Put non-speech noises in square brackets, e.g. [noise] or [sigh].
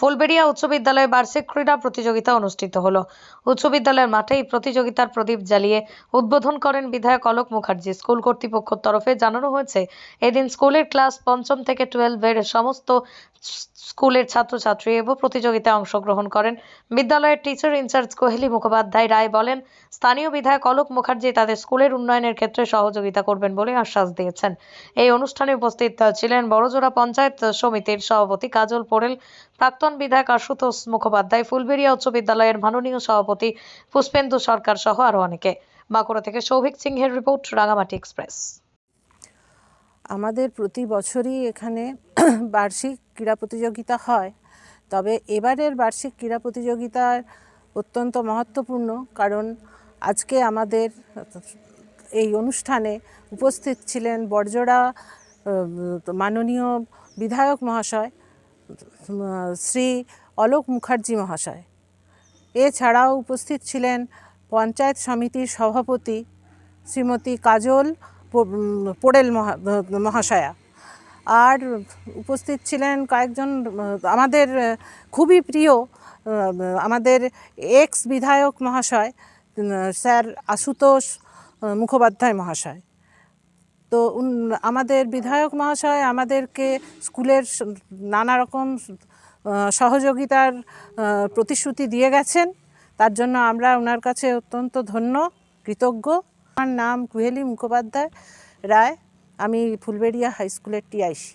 ফুলবেড়িয়া উচ্চ বিদ্যালয়ে বার্ষিক ক্রীড়া প্রতিযোগিতা অনুষ্ঠিত হলো। উচ্চ বিদ্যালয়ের মাঠে এই প্রতিযোগিতার প্রদীপ জ্বালিয়ে উদ্বোধন করেন বিধায়ক অলোক মুখার্জি। স্কুল কর্তৃপক্ষের তরফে জানানো হয়েছে, এদিন স্কুলের ক্লাস পঞ্চম থেকে টুয়েলভের সমস্ত স্কুলের ছাত্রছাত্রী এবং প্রতিযোগিতায় অংশগ্রহণ করেন। বিদ্যালয়ের teacher in charge Koheli Mukhopadhyay Roy বলেন, স্থানীয় বিধায়ক অলোক মুখার্জি তাদের স্কুলের উন্নয়নের ক্ষেত্রে সহযোগিতা করবেন বলে আশ্বাস দিয়েছেন। এই অনুষ্ঠানে উপস্থিত ছিলেন বড়জোড়া পঞ্চায়েত সমিতির সভাপতি কাজল পোড়েল, প্রাক্তন বিধায়ক আশুতোষ মুখোপাধ্যায় ফুলবেড়িয়া উচ্চ বিদ্যালয়ের মাননীয় সভাপতি পুষ্পেন্দু সরকার সহ আরও অনেকে। বাঁকুড়া থেকে সৌভিক সিংহের রিপোর্ট রাঙামাটি এক্সপ্রেস। আমাদের প্রতি বছরই এখানে [clears throat] বার্ষিক ক্রীড়া প্রতিযোগিতা হয়। তবে এবারের বার্ষিক ক্রীড়া প্রতিযোগিতার অত্যন্ত মহত্বপূর্ণ কারণ আজকে আমাদের এই অনুষ্ঠানে উপস্থিত ছিলেন আহ, মাননীয় বিধায়ক মহাশয় শ্রী অলোক মুখার্জি মহাশয়। এছাড়াও উপস্থিত ছিলেন পঞ্চায়েত সমিতির সভাপতি শ্রীমতী কাজল পোড়েল মহা- মহাশয়া। আর উপস্থিত ছিলেন কয়েকজন আমাদের খুবই প্রিয় আমাদের এক্স বিধায়ক মহাশয় স্যার আশুতোষ মুখোপাধ্যায় মহাশয়। তো আমাদের বিধায়ক মহাশয় আমাদেরকে স্কুলের নানা রকম সহযোগিতার প্রতিশ্রুতি দিয়ে গেছেন। তার জন্য আমরা ওনার কাছে অত্যন্ত ধন্য, কৃতজ্ঞ। আমার নাম কুহেলি মুখোপাধ্যায় রায়। আমি ফুলবেড়িয়া হাই স্কুলের টিআইসি।